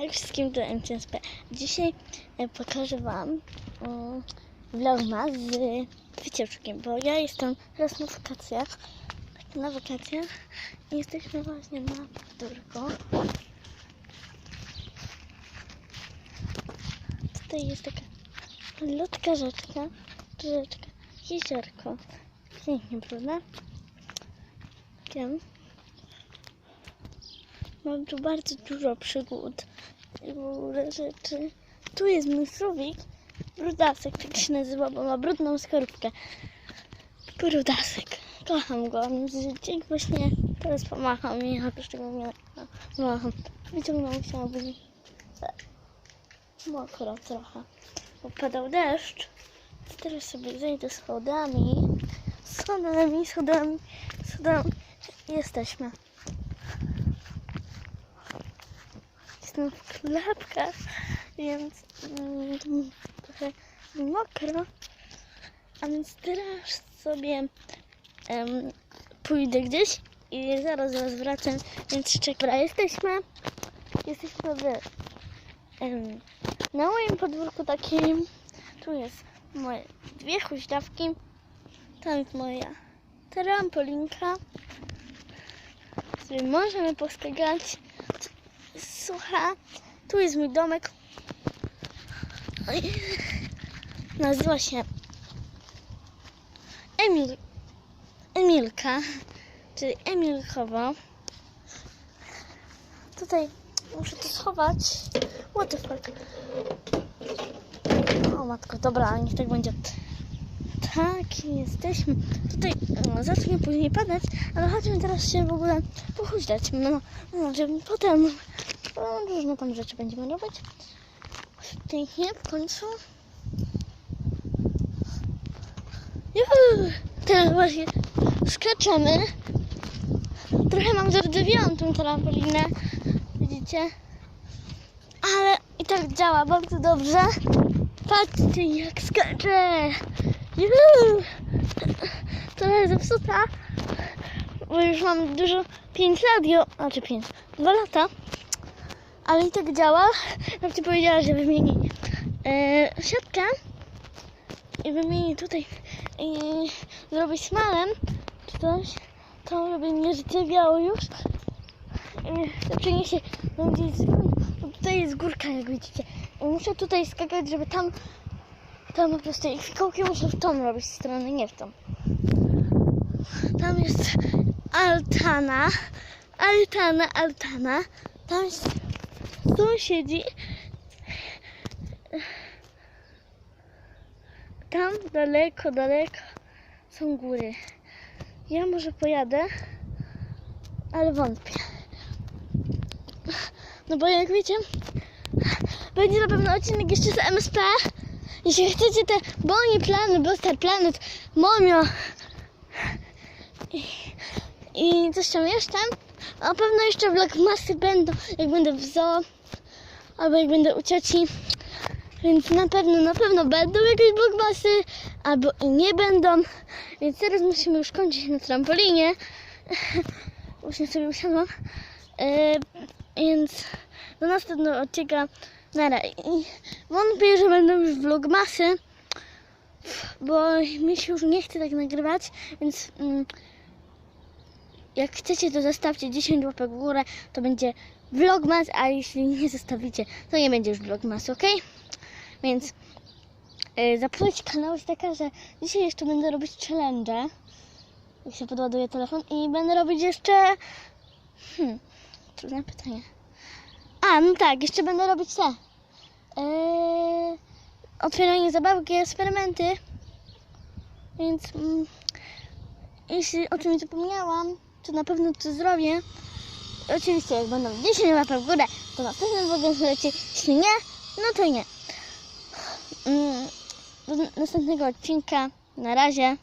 Hej wszystkim, to MCSP. Dzisiaj e, pokażę Wam um, vlogma z wycieczkiem, bo ja jestem teraz na wakacjach. Na wakacjach jesteśmy właśnie na podwórku. Tutaj jest taka ludzka rzeczka, rzeczka, jeziorko. Pięknie, prawda? Wiem. Mam tu bardzo dużo przygód i w ogóle rzeczy. Tu jest mój słowik, brudasek, tak się nazywa, bo ma brudną skorupkę. Brudasek. Kocham go, dzięki właśnie teraz pomacham i jakoś tego nie macham. Wyciągnął się, aby mokro trochę, bo padał deszcz. Teraz sobie zejdę schodami, schodami, schodami, schodami. Jesteśmy. Jestem w klapkach, więc mm, trochę mokro. A więc teraz sobie em, pójdę gdzieś i zaraz zaraz wracam. Więc czekaj, jesteśmy. Jesteśmy w, em, na moim podwórku takim. Tu jest moje dwie huśtawki. Tam jest moja trampolinka. z możemy poskakać. Tu jest mój domek. Nazywa się Emil, Emilka, czyli Emilkowo. Tutaj muszę to schować. What the fuck? O matko, dobra, niech tak będzie. Tak, jesteśmy. Tutaj no, zacznie później padać, ale chodźmy teraz się w ogóle pochuśtać. No, no, żeby potem no, różne tam rzeczy będziemy robić. Pięknie w końcu. Juhu! Teraz właśnie skaczemy. Trochę mam zardzewiałą tą trampolinę. Widzicie? Ale i tak działa bardzo dobrze. Patrzcie jak skaczę. Juhu! Trochę zepsuta. Bo już mam dużo 5 lat, znaczy 5, 2 lata. Ale i tak działa. Babcia powiedziała, że wymieni e, siatkę i wymieni tutaj i zrobi smalem czy coś, to żeby nie rdzewiało już. I to przeniesie no gdzieś z bo tutaj jest górka, jak widzicie. I muszę tutaj skakać, żeby tam tam po prostu jak fikołki muszę w tą robić stronę, nie w tą. Tam jest altana, altana, altana. Tam jest sąsiedzi. Tam daleko, daleko są góry. Ja może pojadę, ale wątpię. No bo jak wiecie, będzie na pewno odcinek jeszcze z MSP. Jeśli chcecie te Bonnie Plany, Buster Planet, Momio i, i coś tam jeszcze, a na pewno jeszcze vlogmasy będą, jak będę w zoo, albo jak będę u cioci. Więc na pewno, na pewno będą jakieś vlogmasy, albo i nie będą. Więc teraz musimy już kończyć na trampolinie. Właśnie sobie usiadłam. E, więc do następnego odcinka Nara. Wątpię, że będą już vlogmasy, bo mi się już nie chce tak nagrywać, więc mm, jak chcecie, to zostawcie 10 łapek w górę, to będzie vlogmas, a jeśli nie zostawicie, to nie będzie już vlogmas, ok? Więc yy, zapowiedź kanału jest taka, że dzisiaj jeszcze będę robić challenge, jak się podładuje telefon i będę robić jeszcze hmm, trudne pytanie. A, no tak, jeszcze będę robić te. Eee, otwieranie zabawki, eksperymenty. Więc mm, jeśli o czymś zapomniałam, to na pewno to zrobię. Oczywiście, jak będą 10 łapek w górę, to następnym vlogiem leci. Jeśli nie, no to nie. Mm, do następnego odcinka. Na razie.